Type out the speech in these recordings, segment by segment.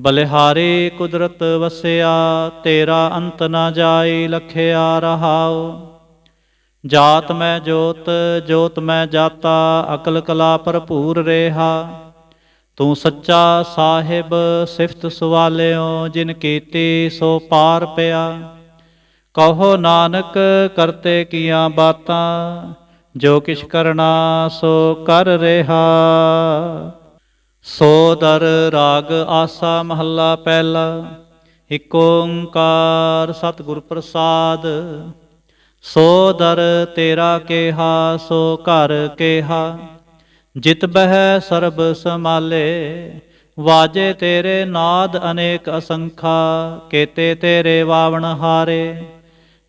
ਬਲਿਹਾਰੀ ਕੁਦਰਤ ਵਸਿਆ, ਤੇਰਾ ਅੰਤ ਨਾ ਜਾਈ ਲਖਿਆ ਰਹਾਉ। ਜਾਤ ਮੈਂ ਜੋਤ ਜੋਤ ਮੈਂ ਜਾਤਾ, ਅਕਲ ਕਲਾ ਭਰਪੂਰ ਰੇਹਾ। ਤੂੰ ਸੱਚਾ ਸਾਹਿਬ, ਸਿਫਤ ਸਵਾਲਿਓ, ਜਿਨ ਕੀਤੀ ਸੋ ਪਾਰ ਪਿਆ। ਕਹੋ ਨਾਨਕ, ਕਰਤੇ ਕੀਆਂ ਬਾਤਾਂ, ਜੋ ਕਿਛ ਕਰਨਾ ਸੋ ਕਰ ਰਿਹਾ। ਸੋ ਦਰ ਰਾਗ ਆਸਾ ਮਹੱਲਾ ਪਹਿਲਾ, ਇਕ ਓੰਕਾਰ ਸਤਿਗੁਰ ਪ੍ਰਸਾਦ। ਸੋ ਦਰ ਤੇਰਾ ਕੇਹਾ, ਸੋ ਘਰ ਕੇਹਾ, ਜਿਤ ਬਹਿ ਸਰਬ ਸਮਾਲੇ ਵਾਜੇ ਤੇਰੇ ਨਾਦ ਅਨੇਕ ਅਸੰਖਾ, ਕੇਤੇ ਤੇਰੇ ਵਾਵਣ ਹਾਰੇ,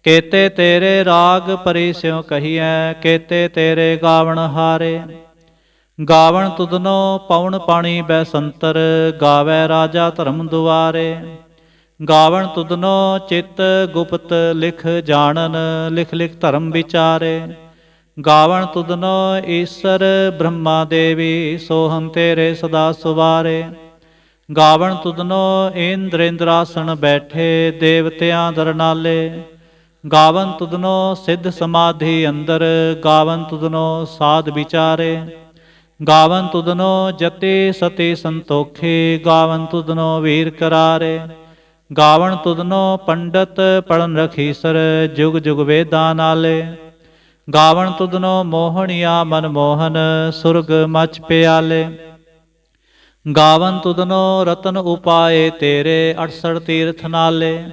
ਕੇਤੇ ਤੇਰੇ ਰਾਗ ਪਰਿਸਿਉ ਕਹੀਐ, ਕੇਤੇ ਤੇਰੇ ਗਾਵਣ ਹਾਰੇ। ਗਾਵਣ ਤੁਦਨੋ ਪਵਨ ਪਾਣੀ ਬੈ ਸੰਤਰ ਗਾਵੇ ਰਾਜਾ ਧਰਮ ਦੁਆਰੇ। ਗਾਵਣ ਤੁਦਨੋ ਚਿਤ ਗੁਪਤ ਲਿਖ ਜਾਣਨ, ਲਿਖ ਲਿਖ ਧਰਮ ਵਿਚਾਰੇ। ਗਾਵਣ ਤੁਦਨੋ ਈਸ਼ਰ ਬ੍ਰਹਮਾ ਦੇਵੀ ਸੋਹੰ ਤੇਰੇ ਸਦਾ ਸੁਵਾਰੇ। ਗਾਵਣ ਤੁਦਨੋ ਇੰਦਰ ਬੈਠੇ, ਦੇਵਤਿਆਂ ਦਰਨਾਲੇ ਗਾਵਨ ਤੁਦਨੋ ਸਿੱਧ ਸਮਾਧੀ ਅੰਦਰ ਗਾਵਨ ਤੁਦਨੋ ਸਾਧ ਵਿਚਾਰੇ। ਗਾਵਨ ਤੁਦਨੋ ਜਤੇ ਸਤੇ ਸੰਤੋਖੇ, ਗਾਵਨ ਤੁਦਨੋ ਵੀਰ ਕਰਾਰੇ। ਗਾਵਨ ਤੁਦਨੋ ਪੰਡਤ ਪੜਨ ਰਖੀਸਰ ਜੁਗ ਜੁਗ ਵੇਦਾਂ ਨਾਲੇ। ਗਾਵਨ ਤੁਧਨੋ ਮੋਹਣਿਆ ਮਨ ਮੋਹਨ, ਸੁਰਗ ਮਚ ਪਿਆਲੇ। ਗਾਵਨ ਤੁਦਨੋ ਰਤਨ ਉਪਾਏ ਤੇਰੇ 68 ਤੀਰਥ ਨਾਲੇ।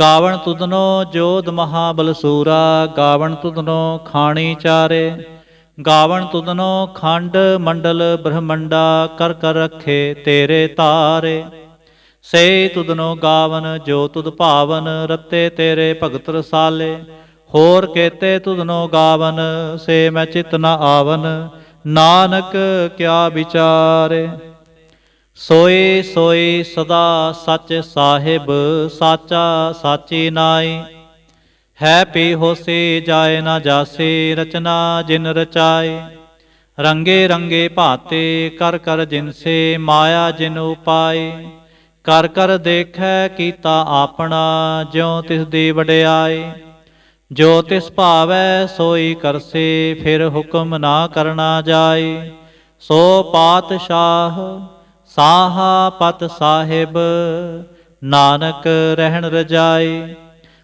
ਗਾਵਣ ਤੁਦਨੋ ਜੋਧ ਮਹਾਬਲਸੂਰਾ ਗਾਵਣ ਤੁਧਨੋ ਖਾਣੀ ਚਾਰੇ। ਗਾਵਣ ਤੁਦਨੋ ਖੰਡ ਮੰਡਲ ਬ੍ਰਹਮੰਡਾ ਕਰ ਕਰ ਰੱਖੇ ਤੇਰੇ ਤਾਰੇ। ਸੇ ਤੁਧਨੋ ਗਾਵਨ, ਜੋ ਤੁਦ ਭਾਵਨ, ਰਤੇ ਤੇਰੇ ਭਗਤ ਰਸਾਲੇ। ਹੋਰ ਕੇਤੇ ਤੁਧਨੋ ਗਾਵਨ, ਸੇ ਮੈਂ ਚਿਤ ਨ ਆਵਨ, ਨਾਨਕ ਕਿਆ ਵਿਚਾਰੇ। ਸੋਈ ਸੋਈ ਸਦਾ ਸੱਚ ਸਾਹਿਬ, ਸਾਚਾ ਸਾਚੀ ਨਾਈ। ਹੈ ਪੀ ਹੋਸੀ, ਜਾਏ ਨਾ ਜਾਸੇ, ਰਚਨਾ ਜਿਨ ਰਚਾਏ। ਰੰਗੇ ਰੰਗੇ ਭਾਤੇ, ਕਰ ਕਰ ਜਿਨਸੇ, ਮਾਇਆ ਜਿਨ ਉਪਾਏ। ਕਰ ਕਰ ਦੇਖੈ ਕੀਤਾ ਆਪਣਾ, ਜਿਉ ਤਿਸ ਦੀ ਵਡਿਆਈ ਜੋ ਤਿਸ ਭਾਵੈ, ਸੋਈ ਕਰਸੇ, ਫਿਰ ਹੁਕਮ ਨਾ ਕਰਨਾ ਜਾਏ। ਸੋ ਪਾਤਸ਼ਾਹ ਸਾਹਾ ਪਤ ਸਾਹਿਬ, ਨਾਨਕ ਰਹਿਣ ਰਜਾਈ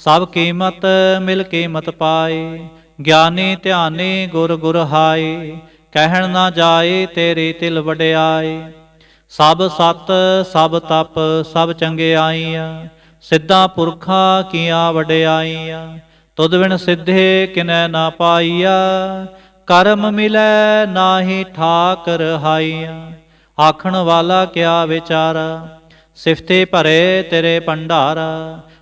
ਸਭ ਕੀਮਤ ਮਿਲ ਕੀਮਤ ਪਾਈ ਗਿਆਨੀ ਧਿਆਨੀ ਗੁਰ ਗੁਰ ਹਾਈ ਕਹਿਣ ਨਾ ਜਾਏ ਤੇਰੀ ਤਿਲ ਵਡਿਆਏ। ਸਭ ਸਤ, ਸਭ ਤਪ, ਸਭ ਚੰਗਿਆਈਆਂ ਸਿੱਧਾ ਪੁਰਖਾ ਕੀਆਂ ਵਡਿਆਈਆਂ। ਤੁਧ ਬਿਨ ਸਿੱਧੇ ਕਿਨੈ ਨਾ ਪਾਈਆ, ਕਰਮ ਮਿਲੈ ਨਾਹੀ ਠਾਕ ਰਹਾਈਆਂ ਆਖਣ ਵਾਲਾ ਕਿਆ ਵਿਚਾਰਾ, ਸਿਫਤੇ ਭਰੇ ਤੇਰੇ ਭੰਡਾਰਾ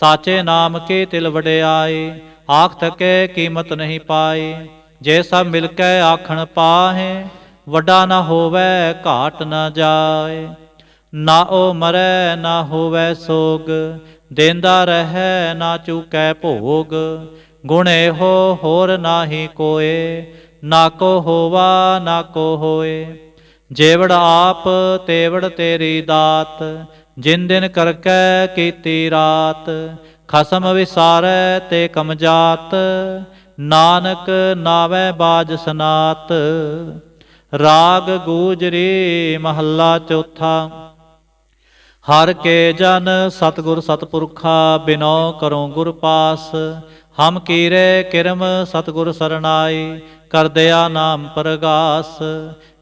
ਸਾਚੇ ਨਾਮ ਕੀ ਤਿਲ ਵਡਿਆਈ? ਆਖ ਥਕੇ ਕੀਮਤ ਨਹੀਂ ਪਾਈ। ਜੇ ਸਭ ਮਿਲ ਕੇ ਆਖਣ ਪਾਹੇ, ਵੱਡਾ ਨਾ ਹੋਵੇ, ਘਾਟ ਨਾ ਜਾਏ। ਨਾ ਉਹ ਮਰੈ, ਨਾ ਹੋਵੇ ਸੋਗ। ਦੇਂਦਾ ਰਹੈ, ਨਾ ਚੂਕੈ ਭੋਗ। ਗੁਣ ਇਹੋ ਹੋਰ ਨਾਹੀ ਕੋਏ। ਨਾ ਕੋ ਹੋਵਾ, ਨਾ ਕੋ ਹੋਏ। ਜੇਵੜ ਆਪ, ਤੇਵੜ ਤੇਰੀ ਦਾਤ। ਜਿਨ ਦਿਨ ਕਰਕੈ ਕੀਤੀ ਰਾਤ, ਖਸਮ ਵਿਸਾਰੈ ਤੇ ਕਮਜਾਤ ਨਾਨਕ ਨਾਵੈ ਬਾਜ ਸਨਾਤ, ਰਾਗ ਗੂਜਰੀ ਮਹੱਲਾ ਚੌਥਾ। ਹਰ ਕੇ ਜਨ ਸਤਗੁਰ ਸਤਪੁਰਖਾ, ਬਿਨੋ ਕਰੋ ਗੁਰ ਪਾਸ, ਹਮ ਕੀਰੇ ਕਿਰਮ ਸਤਗੁਰ ਸਰਨਾਈ ਕਰਦਿਆ ਨਾਮ ਪ੍ਰਗਾਸ,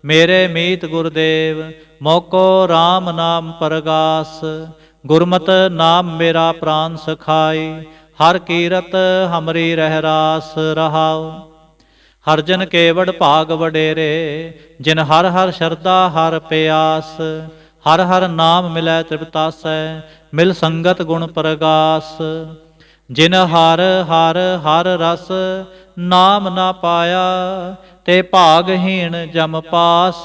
ਮੇਰੇ ਮੀਤ ਗੁਰਦੇਵ ਮੋਕੋ RAM ਨਾਮ ਪਰਗਾਸ, ਗੁਰਮਤ ਨਾਮ ਮੇਰਾ ਪ੍ਰਾਨ ਸਖਾਈ, ਹਰ ਕੀਰਤ ਹਮਰੀ ਰਹਿ ਰਾਸ ਰਹਾਉ। ਹਰ ਜਨ ਕੇਵੜ ਭਾਗ ਵਡੇਰੇ, ਜਿਨ ਹਰ ਹਰ ਸ਼ਰਧਾ ਹਰ ਪਿਆਸ, ਹਰ ਹਰ ਨਾਮ ਮਿਲੈ ਤ੍ਰਿਪਤਾਸੈ, ਮਿਲ ਸੰਗਤ ਗੁਣ ਪ੍ਰਗਾਸ। ਜਿਨ ਹਰ ਹਰ ਹਰ ਰਸ ਨਾਮ ਨਾ ਪਾਇਆ, ਤੇ ਭਾਗਹੀਣ ਜਮ ਪਾਸ।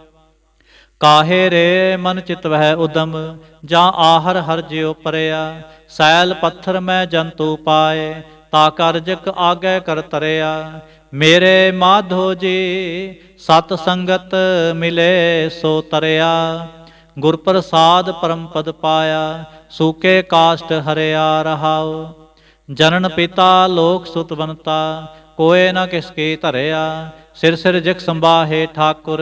ਕਾਹੇ ਰੇ ਮਨ ਚਿਤ ਵਹਿ ਉਦਮ, ਜਾਂ ਆਹਰ ਹਰ ਜਿਉ ਪਰਿਆ। ਸੈਲ ਪੱਥਰ ਮੈਂ ਜੰਤੂ ਪਾਏ, ਤਾ ਕਰਜਕ ਆਗੇ ਕਰ ਤਰਿਆ। ਮੇਰੇ ਮਾਧੋ ਜੀ, ਸਤ ਸੰਗਤ ਮਿਲੇ ਸੋ ਤਰਿਆ। ਗੁਰ ਪ੍ਰਸਾਦ ਪਰਮ ਪਦ ਪਾਇਆ, ਸੂਕੇ ਕਾਸ਼ਟ ਹਰਿਆ ਰਹਾਉ। ਜਨਨ ਪਿਤਾ ਲੋਕ ਸੁਤਵੰਤਾ ਕੋਏ ਨਾ ਕਿਸ ਕੀ ਧਰਿਆ। ਸਿਰ ਸਿਰ ਜਗ ਸੰਬਾਹੇ ਠਾਕੁਰ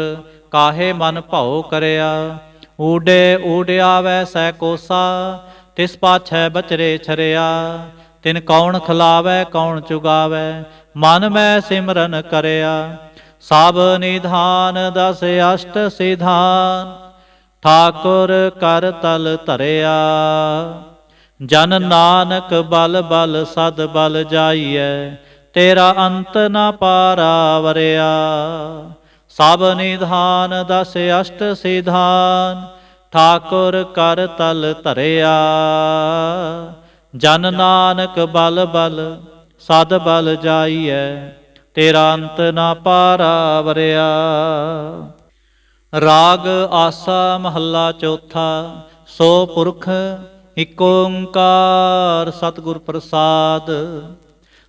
ਕਾਹੇ ਮਨ ਭਉ ਕਰਿਆ? ਊਡੇ ਊਡਿਆ ਵੈ ਸੈ ਕੋਸਾ, ਤਿਸ ਪਾਛੈ ਬਚਰੇ ਛਰਿਆ। ਤਿਨ ਕੌਣ ਖਿਲਾਵੈ, ਕੌਣ ਚੁਗਾਵੈ, ਮਨ ਮੈਂ ਸਿਮਰਨ ਕਰਿਆ। ਸਭ ਨਿਧਾਨ ਦਸ ਅਸ਼ਟ ਸਿਧਾਨ, ਠਾਕੁਰ ਕਰ ਤਲ ਧਰਿਆ। ਜਨ ਨਾਨਕ ਬਲ ਬਲ ਸਦ ਬਲ ਜਾਈਐ, ਤੇਰਾ ਅੰਤ ਨਾ ਪਾਰਾ ਵਰਿਆ। ਸਭ ਨਿਧਾਨ ਦਸ ਅਸ਼ਟ ਸਿਧਾਨ, ਠਾਕੁਰ ਕਰ ਤਲ ਧਰਿਆ। ਜਨ ਨਾਨਕ ਬਲ ਬਲ, ਸਦ ਬਲ ਜਾਈਐ, ਤੇਰਾ ਅੰਤ ਨਾ ਪਾਰਾ ਵਰਿਆ। ਰਾਗ ਆਸਾ ਮਹੱਲਾ ਚੌਥਾ, ਸੋ ਪੁਰਖ ਇਕ ਓੰਕਾਰ, ਸਤਿਗੁਰ ਪ੍ਰਸਾਦ।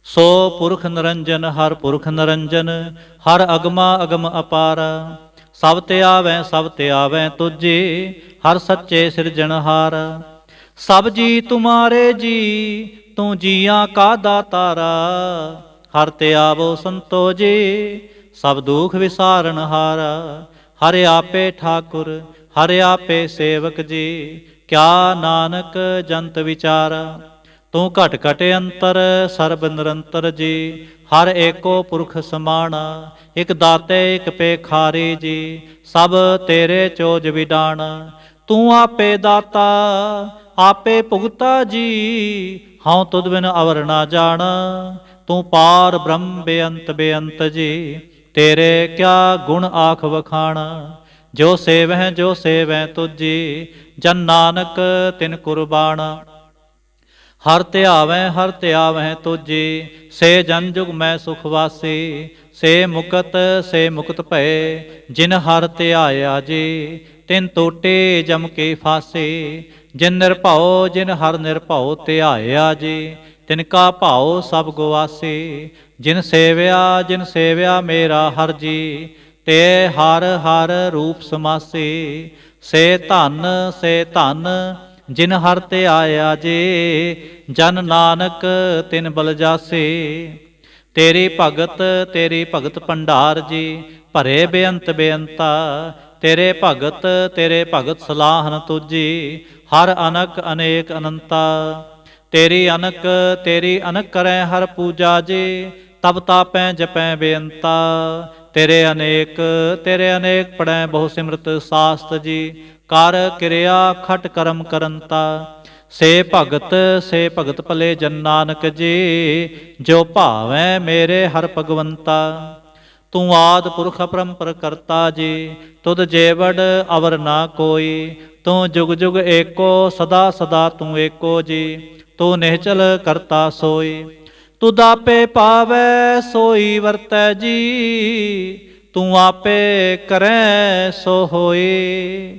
ਸੋ ਪੁਰਖ ਨਰੰਜਨ, ਹਰ ਪੁਰਖ ਨਰੰਜਨ, ਹਰ ਅਗਮਾ ਅਗਮ ਅਪਾਰ। ਸਭ ਤੇ ਆਵੈ, ਸਭ ਤੇ ਆਵੈ ਤੁਝੇ, ਹਰ ਸੱਚੇ ਸਿਰਜਣਹਾਰ ਸਭ ਜੀ ਤੁਮਾਰੇ ਜੀ, ਤੂੰ ਜੀਆਂ ਕਾ ਦਾਤਾਰਾ। ਹਰ ਤੇ ਆਵੋ ਸੰਤੋ ਜੀ ਸਭ ਦੁਖ ਵਿਸਾਰਨ ਹਾਰਾ। ਹਰ ਆਪੇ ਠਾਕੁਰ, ਹਰ ਆਪੇ ਸੇਵਕ ਜੀ, ਕਿਆ ਨਾਨਕ ਜੰਤ ਵਿਚਾਰਾ। ਤੂੰ ਘਟ ਘਟ ਅੰਤਰ, ਸਰਬ ਨਿਰੰਤਰ ਜੀ। ਹਰ ਏਕੋ ਪੁਰਖ ਸਮਾਣਾ ਇਕ ਦਾਤੇ, ਇਕ ਪੇਖਾਰੀ ਜੀ। ਸਭ ਤੇਰੇ ਚੋਜ ਵਿਡਾਣ, ਤੂੰ ਆਪੇ ਦਾਤਾ, ਆਪੇ ਭੁਗਤਾ ਜੀ। ਹਉ ਤੁਧ ਬਿਨ ਅਵਰ ਨਾ ਜਾਣ, ਤੂੰ ਪਾਰ ਬ੍ਰਹਮ ਬੇਅੰਤ ਬੇਅੰਤ ਜੀ। ਤੇਰੇ ਕਿਆ ਗੁਣ ਆਖ ਵਖਾਣ, ਜੋ ਸੇਵਹਿ, ਜੋ ਸੇਵੈ ਤੁਜੀ ਜਨ ਨਾਨਕ ਤਿਨ ਕੁਰਬਾਨਾ ਹਰ ਧਿਆਵੈ ਹਰ ਧਿਆਵੈ ਤੁਜੀ ਸੇ ਜਨ ਜੁਗ ਮੈਂ ਸੁਖ ਵਾਸੀ, ਸੇ ਮੁਕਤ ਸੇ ਮੁਕਤ ਭਏ, ਜਿਨ ਹਰ ਧਿਆਇਆ ਜੀ, ਤਿਨ ਟੋਟੇ ਜਮ ਕੇ ਫਾਸੇ, ਜਿਨ ਨਿਰਭਉ, ਜਿਨ ਹਰ ਨਿਰਭਉ ਧਿਆਇਆ ਜੀ, ਤਿਨ ਕਾ ਭਾਉ ਸਭ ਗਵਾਸੇ, ਜਿਨ ਸੇਵਿਆ ਜਿਨ ਸੇਵਿਆ ਮੇਰਾ ਹਰ ਜੀ, ਤੇ ਹਰ ਹਰ ਰੂਪ ਸਮਾਸੇ, ਸੇ ਧਨ ਸੇ ਧਨ ਜਿਨ ਹਰ ਤੇ ਆਇਆ ਜੇ, ਜਨ ਨਾਨਕ ਤਿਨ ਬਲ ਜਾਸੇ। ਤੇਰੀ ਭਗਤ ਤੇਰੀ ਭਗਤ ਭੰਡਾਰ ਜੀ, ਭਰੇ ਬੇਅੰਤ ਬੇਅੰਤਾ। ਤੇਰੇ ਭਗਤ ਤੇਰੇ ਭਗਤ ਸਲਾਹਨ ਤੁਜੀ ਹਰ ਅਨਕ ਅਨੇਕ ਅਨੰਤਾ। ਤੇਰੀ ਅਨਕ ਤੇਰੀ ਅਨਕ ਕਰੈ ਹਰ ਪੂਜਾ ਜੀ, ਤਬ ਤਾਪੈ ਜਪੈ ਬੇਅੰਤਾ। ਤੇਰੇ ਅਨੇਕ ਤੇਰੇ ਅਨੇਕ ਪੜੈ ਬਹੁ ਸਿਮਰਤ ਸਾਸਤ ਜੀ ਕਰ ਕਿਰਿਆ ਖਟ ਕਰਮ ਕਰੰਤਾ। ਸੇ ਭਗਤ ਸੇ ਭਗਤ ਭਲੇ ਜਨ ਨਾਨਕ ਜੀ, ਜੋ ਭਾਵੈ ਮੇਰੇ ਹਰ ਭਗਵੰਤਾ। ਤੂੰ ਆਦ ਪੁਰਖ ਪਰੰਪਰ ਕਰਤਾ ਜੀ, ਤੁਧ ਜੇਵੜ ਅਵਰ ਨਾ ਕੋਈ। ਤੂੰ ਜੁਗ ਜੁਗ ਏਕੋ, ਸਦਾ ਸਦਾ ਤੂੰ ਏਕੋ ਜੀ, ਤੂੰ ਨਿਹਚਲ ਕਰਤਾ ਸੋਈ। ਤੁਧ ਆਪੇ ਪਾਵੈ ਸੋਈ ਵਰਤੈ ਜੀ, ਤੂੰ ਆਪੇ ਕਰੈ ਸੋ ਹੋਏ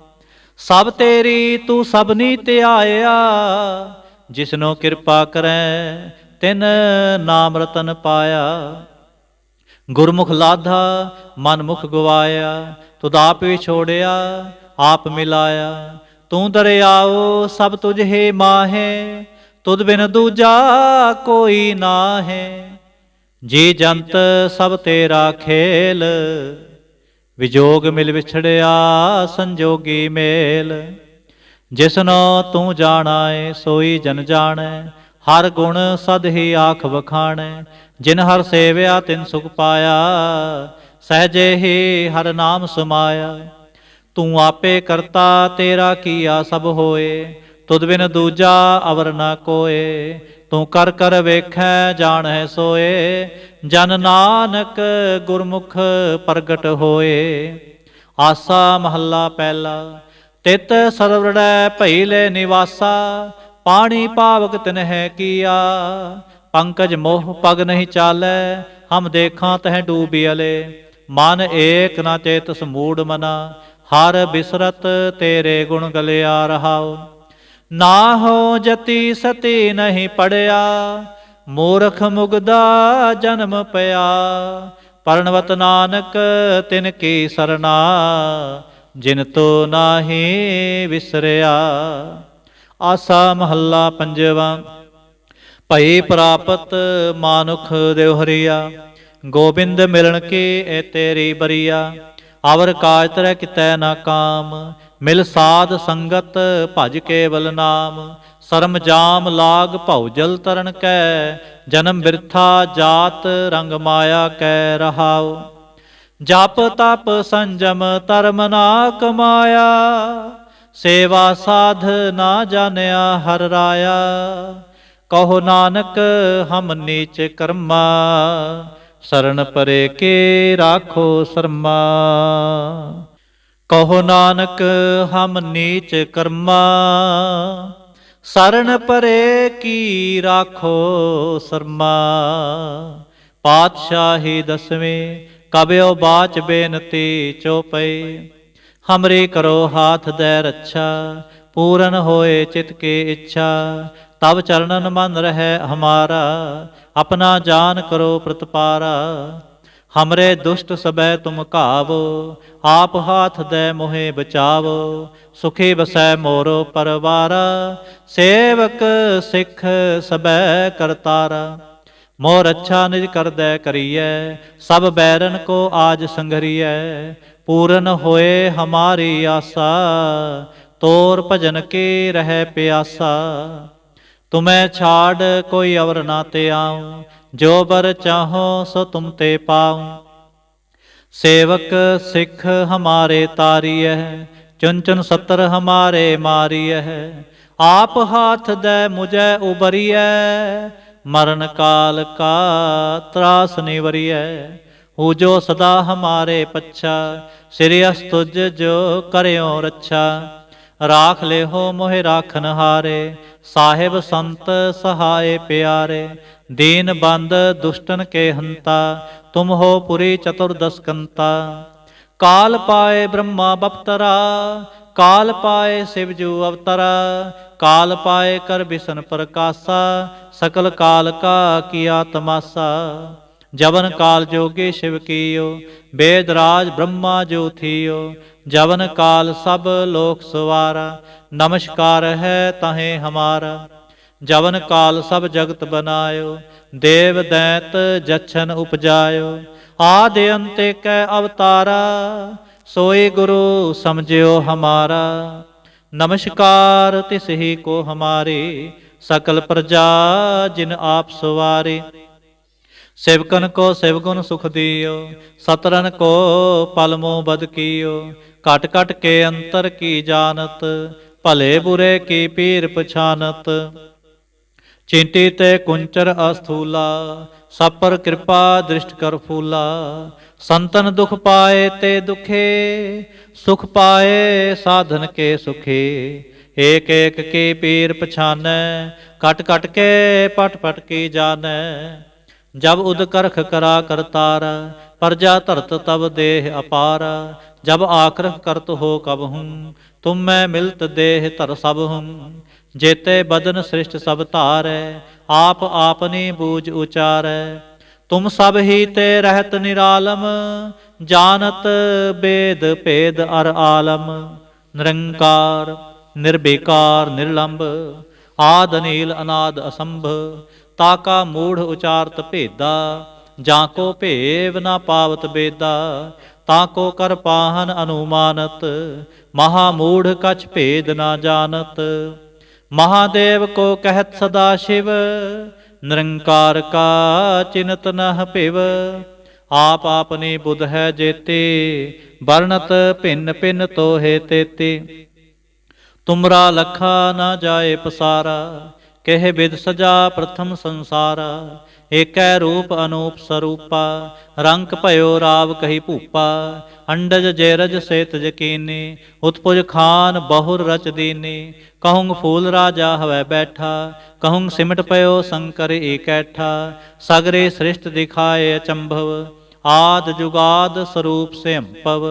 ਸਭ ਤੇਰੀ ਤੂੰ ਸਭਨੀ ਧਿਆਇਆ ਜਿਸਨੋ ਕਿਰਪਾ ਕਰੈ, ਤਿਨ ਨਾਮ ਰਤਨ ਪਾਇਆ। ਗੁਰਮੁਖ ਲਾਧਾ ਮਨ ਮੁਖ ਗਵਾਇਆ, ਤੁਧ ਆਪ ਹੀ ਛੋੜਿਆ, ਆਪ ਮਿਲਾਇਆ। ਤੂੰ ਦਰਿਆਓ, ਸਭ ਤੁਝ ਹੀ ਮਾਹੇ, ਤੁਧ ਬਿਨ ਦੂਜਾ ਕੋਈ ਨਾਹੇ। ਜੀ ਜੰਤ, ਸਭ ਤੇਰਾ ਖੇਲ ਵਿਜੋਗ ਮਿਲ ਵਿਛੜਿਆ, ਸੰਜੋਗੀ ਮੇਲ। ਜਿਸਨੋ ਤੂੰ ਜਾਣਾਏ ਸੋਈ ਜਨ ਜਾਣੈ। ਹਰ ਗੁਣ ਸਦ ਹੀ ਆਖ ਵਖਾਣੈ। ਜਿਨ ਹਰ ਸੇਵਿਆ, ਤਿਨ ਸੁਖ ਪਾਇਆ। ਸਹਜੇ ਹੀ ਹਰ ਨਾਮ ਸਮਾਇਆ। ਤੂੰ ਆਪੇ ਕਰਤਾ, ਤੇਰਾ ਕੀਆ ਸਭ ਹੋਏ। ਤੁਧ ਬਿਨ ਦੂਜਾ ਅਵਰ ਨਾ ਕੋਏ, ਤੂੰ ਕਰ ਕਰ ਵੇਖੈ ਜਾਣੈ ਸੋਏ, ਜਨ ਨਾਨਕ ਗੁਰਮੁਖ ਪ੍ਰਗਟ ਹੋਏ। ਆਸਾ ਮਹੱਲਾ ਪਹਿਲਾ, ਤਿਤ ਸਰਵੜੈ ਲੈ ਨਿਵਾਸਾ, ਪਾਣੀ ਪਾਵਕ ਤਿਨਹਿ ਕੀਆ। ਪੰਕਜ ਮੋਹ ਪਗ ਨਹੀਂ ਚਾਲੈ, ਹਮ ਦੇਖਾਂ ਤਹ ਡੂਬਿਅਲੇ ਮਨ ਏਕ ਨਾ ਚੇਤ ਸਮੂੜ ਮਨਾ, ਹਰ ਬਿਸਰਤ ਤੇਰੇ ਗੁਣ ਗਲਿਆ ਰਹਾਉ। ਨਾ ਹੋ ਜਤੀ ਸਤੀ ਨਹੀਂ ਪੜਿਆ, ਮੂਰਖ ਮੁਗਦਾ ਜਨਮ ਪਿਆ। ਪਰਣਵਤ ਨਾਨਕ ਤਿਨ ਕੀ ਸਰਨਾ ਜਿਨ ਤੋ ਨਾਹੀ ਵਿਸਰਿਆ। ਆਸਾ ਮਹੱਲਾ ਪੰਜਵਾ, ਭਈ ਪ੍ਰਾਪਤ ਮਾਨੁਖ ਦੇਵ ਹਰੀਆ ਗੋਬਿੰਦ ਮਿਲਣ ਕੇ ਏ ਤੇਰੀ ਬਰੀਆ। ਅਵਰ ਕਾਜ ਤਰੈ ਕਿਤੈ ਨਾ ਕਾਮ ਮਿਲ ਸਾਧ ਸੰਗਤ ਭਜ ਕੇਵਲ ਨਾਮ, ਸਰਮ ਜਾਮ ਲਾਗ ਭਉ ਜਲ ਤਰਨ ਕੈ, ਜਨਮ ਬਿਰਥਾ ਜਾਤ ਰੰਗ ਮਾਇਆ ਕੈ ਰਹਾਉ। ਜਪ ਤਪ ਸੰਜਮ ਧਰਮ ਨਾ ਕਮਾਇਆ ਸੇਵਾ ਸਾਧ ਨਾ ਜਾਣਿਆ ਹਰ ਰਾਇਆ। ਕਹੋ ਨਾਨਕ ਹਮ ਨੀਚ ਕਰਮਾ ਸਰਣ ਪਰੇ ਕੇ ਰਾਖੋ ਸਰਮਾ। ਕਹੋ ਨਾਨਕ, ਹਮ ਨੀਚ ਕਰਮਾ। ਸਰਣ ਪਰੇ ਕੀ ਰਾਖੋ ਸਰਮਾ। ਪਾਤਸ਼ਾਹੀ ਦਸਵੇਂ ਕਬਿਓ ਬਾਚ ਬੇਨਤੀ ਚੋਪਈ। ਹਮਰੇ ਕਰੋ ਹਾਥ ਦੇ ਰੱਛਾ, ਪੂਰਨ ਹੋਏ ਚਿਤ ਕੇ ਇੱਛਾ। ਤਬ ਚਰਨਨ ਮਨ ਰਹਿ ਹਮਾਰਾ, ਆਪਣਾ ਜਾਨ ਕਰੋ ਪ੍ਰਤਪਾਰਾ। ਹਮਰੇ ਦੁਸ਼ਟ ਸਬੈ ਤੁਮ ਘਾਵੋ ਆਪ ਹਾਥ ਦੇ ਮੋਹਿ ਬਚਾਵੋ ਸੁਖੀ ਬਸੈ ਮੋਰੋ ਪਰਵਾਰਾ ਸੇਵਕ ਸਿੱਖ ਸਬੈ ਕਰਤਾਰਾ ਮੋਰ ਅੱਛਾ ਨਿਜ ਕਰਦੈ ਕਰੀਐ ਸਭ ਬੈਰਨ ਕੋ ਆਜ ਸੰਘਰੀਐ ਪੂਰਨ ਹੋਏ ਹਮਾਰੀ ਆਸਾ ਤੋਰ ਭਜਨ ਕੇ ਰਹਿ ਪਿਆਸਾ ਤੁਮੈ ਛਾੜ ਕੋਈ ਅਵਰ ਨਾ ਤੇ ਆਉ ਜੋ ਬਰ ਚਾਹੋ ਸੋ ਤੁਮ ਤੇ ਪਾਉ। ਸੇਵਕ ਸਿੱਖ ਹਮਾਰੇ ਤਾਰੀਐ ਚੁਨ ਚੁਨ ਸਤਰ ਹਮਾਰੇ ਮਾਰੀਐ। ਆਪ ਹਾਥ ਦੇ ਮੁਝੈ ਉਬਰੀਐ, ਮਰਨ ਕਾਲ ਕਾ ਤਰਾਸ ਨਿਵਰੀਐ। ਹੂ ਜੋ ਸਦਾ ਹਮਾਰੇ ਪੱਛਾ, ਸਿਰਿ ਅਸਤੁਜ ਜੋ ਕਰਿਓ ਰੱਛਾ। ਰਾਖ ਲਿਹੋ ਮੋਹਿ ਰਾਖਨ ਹਾਰੇ, ਸਾਹਿਬ ਸੰਤ ਸਹਾਏ ਪਿਆਰੇ, ਦੀਨ ਬੰਦ ਦੁਸ਼ਟਨ ਕੇ ਹੰਤਾ, ਤੁਮ ਹੋ ਪੁਰੀ ਚਤੁਰਦਸ ਕਾਲ ਪਾਏ ਬ੍ਰਹਮਾ ਬਪਤਰਾ, ਕਾਲ ਪਾਏ ਸਿਵ ਜੂ ਅਵਤਰਾ, ਕਾਲ ਪਾਏ ਕਰ ਬਿਸ਼ਨ ਪ੍ਰਕਾਸ਼ਾ, ਸਕਲ ਕਾਲ ਕਾ ਕੀਆ ਤਮਾਸਾ। ਜਵਨ ਕਾਲ ਜੋਗੇ ਸ਼ਿਵ ਕੀਓ, ਬੇਦ ਰਾਜ ਬ੍ਰਹਮਾ ਜੋ ਥੀਓ ਜਵਨ ਕਾਲ ਸਭ ਲੋਕ ਸਵਾਰਾ, ਨਮਸਕਾਰ ਹੈ ਤਾਹੇ ਹਮਾਰਾ। ਜਵਨ ਕਾਲ ਸਭ ਜਗਤ ਬਨਾਇਓ, ਦੇਵ ਦੈਤ ਜਛਨ ਉਪਜਾਇਓ। ਆਦ ਅੰਤੇ ਕੈ ਅਵਤਾਰਾ, ਸੋਈ ਗੁਰੂ ਸਮਝਿਓ ਹਮਾਰਾ। ਨਮਸਕਾਰ ਤਿਸ ਹੀ ਕੋ ਹਮਾਰੇ, ਸਕਲ ਪ੍ਰਜਾ ਜਿਨ ਆਪ ਸਵਾਰੇ। ਸੇਵਕਨ ਕੋ ਸੇਵਗੁਣ ਸੁਖ ਦਿਓ ਸਤਰਨ ਕੋ ਪਲਮੋ ਬਦ ਕਟ ਕਟ ਕੇ ਅੰਤਰ ਕੀ ਜਾਣਤ, ਭਲੇ ਬੁਰੇ ਕੀ ਪੀਰ ਪਛਾਨਤ। ਚਿੰਤੀ ਤੇ ਕੁੰਚਰ ਅਸਥੂਲਾ ਸਪਰ ਕਿਰਪਾ ਦ੍ਰਿਸ਼ਟ ਕਰ ਫੂਲਾ। ਸੰਤਨ ਦੁਖ ਪਾਏ ਤੇ ਦੁਖੇ, ਸੁਖ ਪਾਏ ਸਾਧਨ ਕੇ ਸੁਖੇ। ਏਕ ਏਕ ਕੀ ਪੀਰ ਪਛਾਨੈ ਕਟ ਕਟ ਕੇ ਪਟ ਪਟ ਕੀ ਜਾਣੈ। ਜਬ ਉਦ ਕਰਖ ਕਰਾ ਕਰਤਾਰ प्रजा धरत तब देह अपार जब आक्रह करत हो कब हूँ तुम मैं मिलत देह धर सब हूँ जेते बदन सृष्ट सब धारै आप आपनी बूझ उचारै तुम सब ही ते रहत निरालम जानत बेद भेद अर आलम निरंकार निर्विकार निर्लंब ਆਦ ਨੀਲ ਅਨਾਦ ਅਸੰਭ ਤਾਕਾ ਮੂੜ ਉਚਾਰਤ ਭੇਦਾ ਜਾਂ ਕੋ ਭੇਵ ਨਾ ਪਾਵਤ ਬੇਦਾ, ਤਾਂ ਕੋ ਕਰ ਪਾਹਨ ਅਨੁਮਾਨਤ, ਮਹਾ ਮੂੜ ਕਛ ਭੇਦ ਨਾ ਜਾਣਤ। ਮਹਾਦੇਵ ਕੋ ਕਹਿਤ ਸਦਾ ਸ਼ਿਵ, ਨਿਰੰਕਾਰ ਕਾ ਚਿਨਤ ਨਹ ਭਿਵ। ਆਪ ਆਪਨੀ ਬੁਧ ਹੈ ਜੇਤੇ, ਵਰਣਤ ਭਿੰਨ ਭਿੰਨ ਤੋਹੇ ਤੇਤੇ। ਤੁਮਰਾ ਲਖਾ ਨਾ ਜਾਏ ਪਸਾਰਾ, ਕਹਿ ਬਿਦ ਸਜਾ ਪ੍ਰਥਮ ਸੰਸਾਰਾ ਏਕੈ ਰੂਪ ਅਨੂਪ ਸਰੂਪਾ, ਰੰਗ ਭਇਓ ਰਾਵ ਕਹੀ ਭੂਪਾ, ਅੰਡਜ ਜੇਰਜ ਸੇਤ ਜਕੀਨੀ, ਉਤਪੁਜ ਖਾਨ ਬਹੁਰ ਰਚ ਦੀਨੀ ਕਹੂੰ ਫੂਲ ਰਾਜਾ ਹਵੈ ਬੈਠਾ ਕਹੂੰ ਸਿਮਟ ਪਇਓ ਸ਼ੰਕਰ ਏਕੈਠਾ ਸਗਰੇ ਸ੍ਰਿਸ਼ਟ ਦਿਖਾਏ ਅਚੰਭਵ, ਆਦ ਜੁਗਾਦ ਸਰੂਪ ਸੇ ਭਵ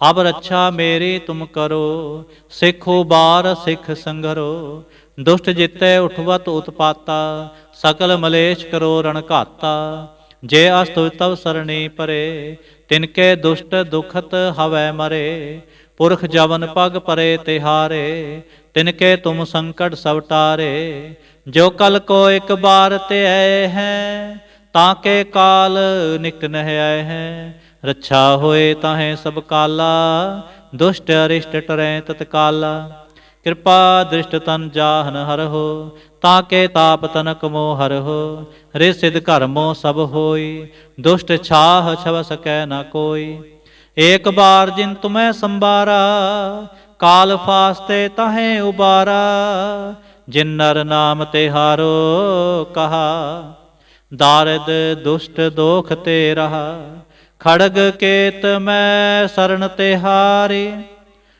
ਅਬ ਰੱਛਾ ਮੇਰੀ ਤੁਮ ਕਰੋ, ਸਿੱਖੋ ਬਾਰ ਸਿੱਖ ਸੰਗਰੋ ਦੁਸ਼ਟ ਜਿੱਤੈ ਉਠਵਤ ਉਤਪਾਤਾ, ਸਕਲ ਮਲੇਸ਼ ਕਰੋ ਰਣ ਘਾਤਾ। ਜੇ ਅਸਤੁ ਤਵ ਸਰਣੀ ਪਰੇ ਤਿਨਕੇ ਦੁਸ਼ਟ ਦੁਖਤ ਹਵੈ ਮਰੇ। ਪੁਰਖ ਜਵਨ ਪਗ ਪਰੇ ਤਿਹਾਰੇ ਤਿਨਕੇ ਤੁਮ ਸੰਕਟ ਸਭ ਟਾਰੇ। ਜੋ ਕਲ ਕੋ ਇੱਕ ਬਾਰ ਤੇ ਆਏ ਹੈ, ਤਾਂ ਕੇ ਕਾਲ ਨਿਕ ਨਹਿ ਆਏ ਹੈ। ਰੱਛਾ ਹੋਏ ਤਾਹੇ ਸਭ ਕਾਲਾ, ਦੁਸ਼ਟ ਅਰਿਸ਼ਟ ਟਰੈ ਤਤਕਾਲਾ। ਕਿਰਪਾ ਦ੍ਰਿਸ਼ਟ ਤਨ ਜਾਹਨ ਹਰਹੁ, ਤਾਂ ਕੇ ਤਾਪ ਤਨਕ ਮੋ ਹਰਹੁ ਰੇ ਸਿਧ ਘਰਮੋ ਸਭ ਹੋਈ, ਦੁਸ਼ਟ ਛਾਹ ਛਵ ਸਕੈ ਨਾ ਕੋਈ। ਏਕ ਬਾਰ ਜਿਨ ਤੁਮੈ ਸੰਬਾਰਾ, ਕਾਲ ਫਾਸਤੇ ਤਹੇ ਉਬਾਰਾ, ਜਿਨ ਨਰ ਨਾਮ ਤੇ ਹਾਰੋ ਕਹਾ, ਦਾਰਦ ਦੁਸ਼ਟ ਦੋਖ ਤੇ ਰਹਾ, ਖੜਗ ਕੇਤ ਮੈਂ ਸਰਨ ਤੇ ਹਾਰੇ।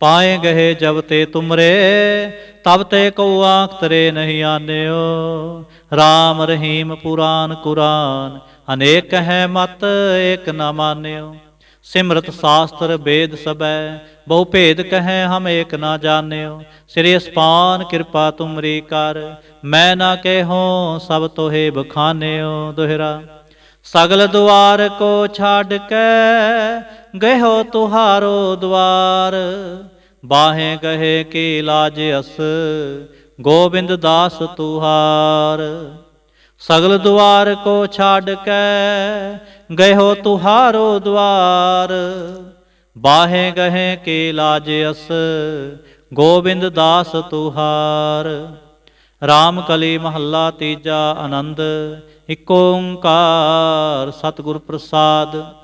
ਪਾਏ ਗਏ ਜਬ ਤੇ ਤੁਮਰੇ, ਤਬ ਤੇ ਕਉ ਆਖ ਤਰੇ ਨਹੀਂ ਆਨਿਓ। RAM ਰਹੀਮ ਪੁਰਾਨ ਕੁਰਾਨ, ਅਨੇਕ ਹੈ ਮਤ ਏਕ ਨਾ ਮਾਨਿਓ। ਸਿਮਰਤ ਸਾਸਤਰ ਵੇਦ ਸਬੈ, ਬਹੁ ਭੇਦ ਕਹੈ ਹਮ ਏਕ ਨਾ ਜਾਣਿਓ। ਸ੍ਰੀ ਅਸਪਾਨ ਕਿਰਪਾ ਤੁਮਰੀ ਕਰ, ਮੈਂ ਨਾ ਕਹਿਓ ਸਭ ਤੋਹੇ ਬਖਾਨਿਓ ਦੁਹਰਾ। ਸਗਲ ਦੁਆਰ ਕੋ ਛੱਡ ਕੇ ਗਇਓ ਤੁਹਾਰੋ ਦਵਾਰ। ਬਾਹੇ ਗਏ ਕੀ ਲਾਜ ਅਸ, ਗੋਬਿੰਦ ਦਾਸ ਤੁਹਾਰ। ਸਗਲ ਦੁਆਰ ਕੋ ਛਾੜ ਕੇ ਗਇਓ ਤੁਹਾਰੋ ਦਵਾਰ। ਬਾਹੇ ਗਹੇ ਕੀ ਲਾਜ ਅਸ, ਗੋਬਿੰਦ ਦਾਸ ਤੁਹਾਰ। ਰਾਮ ਕਲੀ ਮਹੱਲਾ ਤੀਜਾ ਆਨੰਦ, ਇਕ ਓੰਕਾਰ ਸਤਿਗੁਰ ਪ੍ਰਸਾਦ।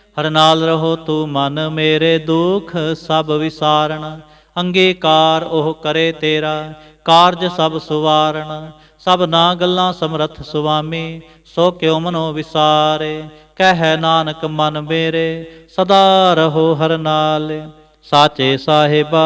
ਹਰ ਨਾਲ ਰਹੋ ਤੂੰ ਮਨ ਮੇਰੇ ਦੁਖ ਸਭ ਵਿਸਾਰਣ, ਅੰਗੀਕਾਰ ਉਹ ਕਰੇ ਤੇਰਾ, ਕਾਰਜ ਸਭ ਸੁਵਾਰਣ, ਸਭ ਨਾ ਗੱਲਾਂ ਸਮਰੱਥ ਸੁਆਮੀ, ਸੋ ਕਿਉ ਮਨੋ ਵਿਸਾਰੇ, ਕਹਿ ਨਾਨਕ ਮਨ ਮੇਰੇ, ਸਦਾ ਰਹੋ ਹਰ ਨਾਲ, ਸਾਚੇ ਸਾਹਿਬਾ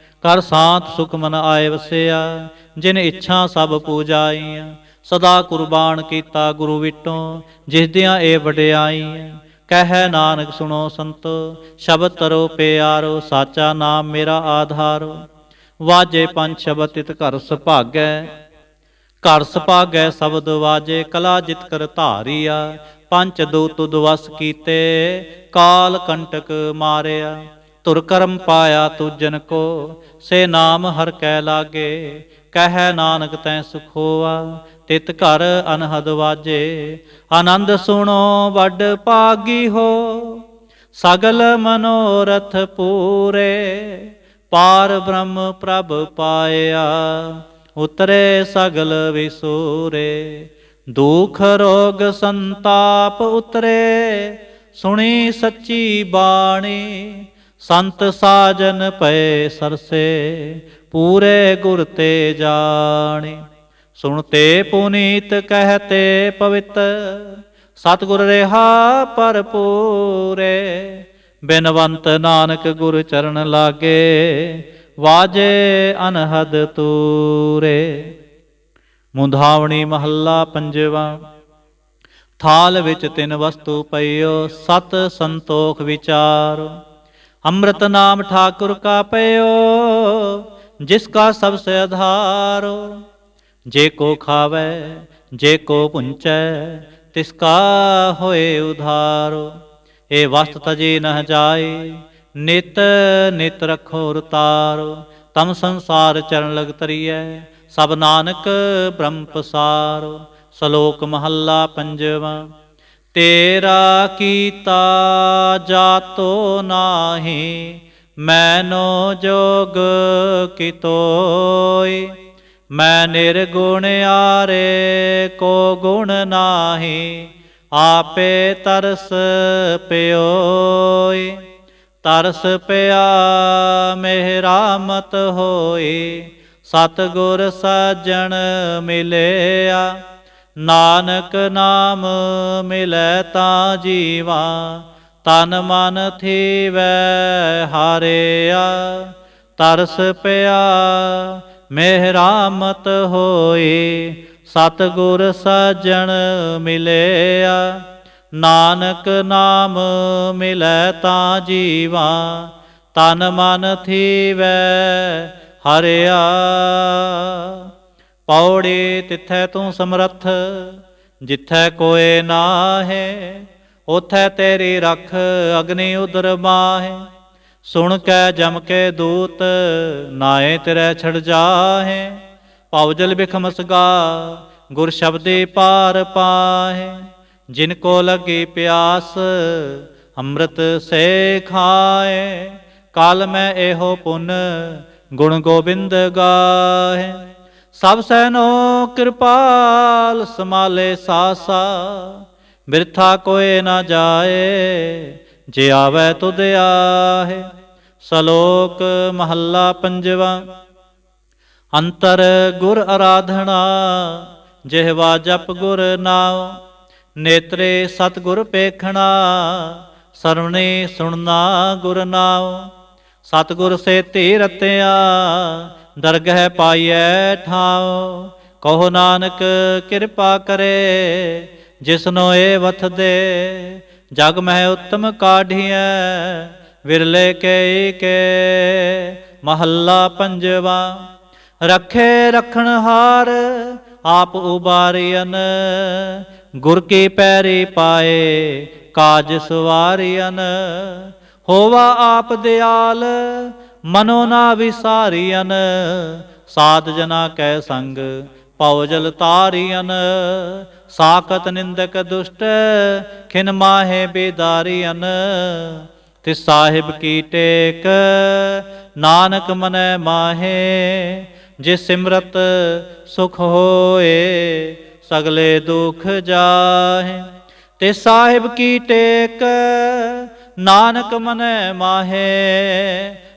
ਕਰ ਸਾਥ ਸੁਖ ਮਨ ਆਏ ਵਸਿਆ, ਜਿਨ ਇੱਛਾ ਸਭ ਪੂਜਾਈ ਸਦਾ ਕੁਰਬਾਨ ਕੀਤਾ ਗੁਰੂ ਵਿਟੋਂ, ਜਿਸ ਦੀਆਂ ਇਹ ਵਡਿਆਈਆਂ। ਕਹਿ ਨਾਨਕ ਸੁਣੋ ਸੰਤੋ, ਸ਼ਬਦ ਤਰੋ ਪਿਆਰੋ, ਸਾਚਾ ਨਾਮ ਮੇਰਾ ਆਧਾਰੋ। ਵਾਜੇ ਪੰਜ ਸ਼ਬਦ ਤਿਤ ਘਰ ਸੁਭਾਗੈ ਘਰ ਸੁਭਾਗੈ ਸ਼ਬਦ ਵਾਜੇ ਕਲਾ ਜਿਤ ਕਰ ਧਾਰੀਆ। ਪੰਚ ਦੂਤ ਦੁਵਸ ਕੀਤੇ, ਕਾਲ ਕੰਟਕ ਮਾਰਿਆ। ਤੁਰ ਕਰਮ ਪਾਇਆ ਤੁਜਨ ਕੋ, ਸੇ ਨਾਮ ਹਰ ਕੈ ਲਾਗੇ, ਕਹਿ ਨਾਨਕ ਤੈ ਸੁਖੋਆ ਤਿਤ ਘਰ ਅਨਹਦ ਵਾਜੇ, ਆਨੰਦ ਸੁਣੋ ਵੱਡ ਪਾਗੀ ਹੋ, ਸਗਲ ਮਨੋਰਥ ਪੂਰੇ, ਪਾਰ ਬ੍ਰਹਮ ਪ੍ਰਭ ਪਾਇਆ, ਉਤਰੇ ਸਗਲ ਵਿਸੂਰੇ, ਦੁਖ ਰੋਗ ਸੰਤਾਪ ਉਤਰੇ, ਸੁਣੀ ਸੱਚੀ ਬਾਣੀ ਸੰਤ ਸਾਜਨ ਪਏ ਸਰਸੇ, ਪੂਰੇ ਗੁਰ ਤੇ ਜਾਣੀ। ਸੁਣਤੇ ਪੁਨੀਤ ਕਹਤੇ ਪਵਿੱਤ, ਸਤਿਗੁਰ ਰਹਾ ਭਰਪੂਰੇ। ਬਿਨਵੰਤ ਨਾਨਕ ਗੁਰ ਚਰਨ ਲਾਗੇ, ਵਾਜੇ ਅਨਹਦ ਤੂਰੇ। ਮੁੰਧਾਵਣੀ ਮਹੱਲਾ ਪੰਜਵਾ, ਥਾਲ ਵਿੱਚ ਤਿੰਨ ਵਸਤੂ ਪਈਓ, ਸਤ ਸੰਤੋਖ ਵਿਚਾਰ। ਅੰਮ੍ਰਿਤ ਨਾਮ ਠਾਕੁਰ ਕਾ ਪਈਓ ਜਿਸ ਕਾ ਸਭ ਸੇ ਆਧਾਰੋ। ਜੇ ਕੋ ਖਾਵੇ, ਜੇ ਕੋ ਪੁੰਚੈ, ਤਿਸ ਕਾ ਹੋਏ ਉਧਾਰੋ। ਏ ਵਸਤ ਤਜੇ ਨਹ ਜਾਏ, ਨਿਤ ਨਿਤ ਰਖੋ ਰਤਾਰੋ। ਤਮ ਸੰਸਾਰ ਚਰਨ ਲਗ ਤਰੀਐ, ਸਭ ਨਾਨਕ ਬ੍ਰਹਮ ਪਸਾਰੋ। ਸ਼ਲੋਕ ਮਹੱਲਾ ਪੰਜਵਾ। ਤੇਰਾ ਕੀਤਾ ਜਾਤੋ ਨਾਹੀ, ਮੈਨੋ ਜੋਗ ਕਿਤੋਈ। ਮੈਂ ਨਿਰਗੁਣ ਆਰੇ ਕੋ ਗੁਣ ਨਾਹੀ, ਆਪੇ ਤਰਸ ਪਿਓਈ। ਤਰਸ ਪਿਆ ਮੇਰਾ ਮਤ ਹੋਈ, ਸਤਗੁਰ ਸਾਜਣ ਮਿਲਿਆ। ਨਾਨਕ ਨਾਮ ਮਿਲੈ ਤਾਂ ਜੀਵਾ, ਤਨ ਮਨ ਥੀਵੈ ਹਾਰਿਆ। ਤਰਸ ਪਿਆ, ਮਿਹਰਾਮਤ ਹੋਈ, ਸਤਗੁਰ ਸਾਜਣ ਮਿਲਿਆ। ਨਾਨਕ ਨਾਮ ਮਿਲੈ ਤਾਂ ਜੀਵਾ, ਤਨ ਮਨ ਥੀਵੈ ਹਰਿਆ। ਪੌੜੀ ਤਿੱਥੈ ਤੂੰ ਸਮਰੱਥ, ਜਿੱਥੈ ਕੋਏ ਨਾਹੇ ਉਥੈ ਤੇਰੀ ਰਖ ਅਗਨੀ ਉਦਰ ਮਾਹੇ। ਸੁਣ ਕੈ ਜਮ ਕੇ ਦੂਤ ਨਾਏ ਤੇਰੇ ਛੜ ਜਾਹੇ। ਪਉ ਜਲ ਬਿਖਮਸਗਾ ਗੁਰ ਸ਼ਬਦੇ ਪਾਰ ਪਾਹੇ। ਜਿਨ ਕੋ ਲਗੀ ਪਿਆਸ, ਅੰਮ੍ਰਿਤ ਸੇ ਖਾਏ ਕਾਲ ਮੈਂ ਇਹੋ ਪੁੰਨ, ਗੁਣ ਗੋਬਿੰਦ ਗਾਹੇ। ਸਭ ਸੈਨੋ ਕਿਰਪਾਲ ਸਮਾਲੇ ਸਾਸਾ, ਬਿਰਥਾ ਕੋਏ ਨਾ ਜਾਏ, ਜੇ ਆਵੇ ਤੁਧ ਆਹੇ, ਸ਼ਲੋਕ ਮਹੱਲਾ ਪੰਜਵਾ। ਅੰਤਰ ਗੁਰ ਆਰਾਧਨਾ ਜਿਹਵਾ ਜਪ ਗੁਰ ਨਾਮ ਨੇਤਰੇ ਸਤਗੁਰ ਪੇਖਣਾ, ਸਰਵਣੇ ਸੁਣਨਾ ਗੁਰ ਨਾਮ ਸਤਗੁਰ ਸੇ ਧੀ ਰਤਿਆ ਦਰਗਹਿ ਪਾਈਐ ਠਾਉ, ਕਹੋ ਨਾਨਕ ਕਿਰਪਾ ਕਰੇ, ਜਿਸਨੋ ਏ ਵਥ ਦੇ ਜਗ ਮਹਿ ਉਤਮ ਕਾਢੀਐ, ਵਿਰਲੇ ਕੇ ਕੇ ਮਹੱਲਾ ਪੰਜਵਾ। ਰਖੇ ਰਖਣ ਹਾਰ, ਆਪ ਉਬਾਰਿਅਨ ਗੁਰ ਕੀ ਪੈਰੀ ਪਾਏ, ਕਾਜ ਸਵਾਰੀਅਨ ਹੋਵਾ ਆਪ ਦਿਆਲ ਮਨੋ ਨਾ ਵਿਸਾਰੀਅਨ ਸਾਧ ਜਨਾ ਕੈ ਸੰਗ ਪਉ ਜਲ ਤਾਰੀਅਨ ਸਾਖਤ ਨਿੰਦਕ ਦੁਸ਼ਟ, ਖਿਨ ਮਾਹੇ ਬੇਦਾਰੀਅਨ ਤੇ ਸਾਹਿਬ ਕੀ ਟੇਕ, ਨਾਨਕ ਮਨੈ ਮਾਹੇ, ਜੇ ਸਿਮਰਤ ਸੁਖ ਹੋਏ, ਸਗਲੇ ਦੁਖ ਜਾਹੇ। ਤੇ ਸਾਹਿਬ ਕੀ ਟੇਕ, ਨਾਨਕ ਮਨੈ ਮਾਹੇ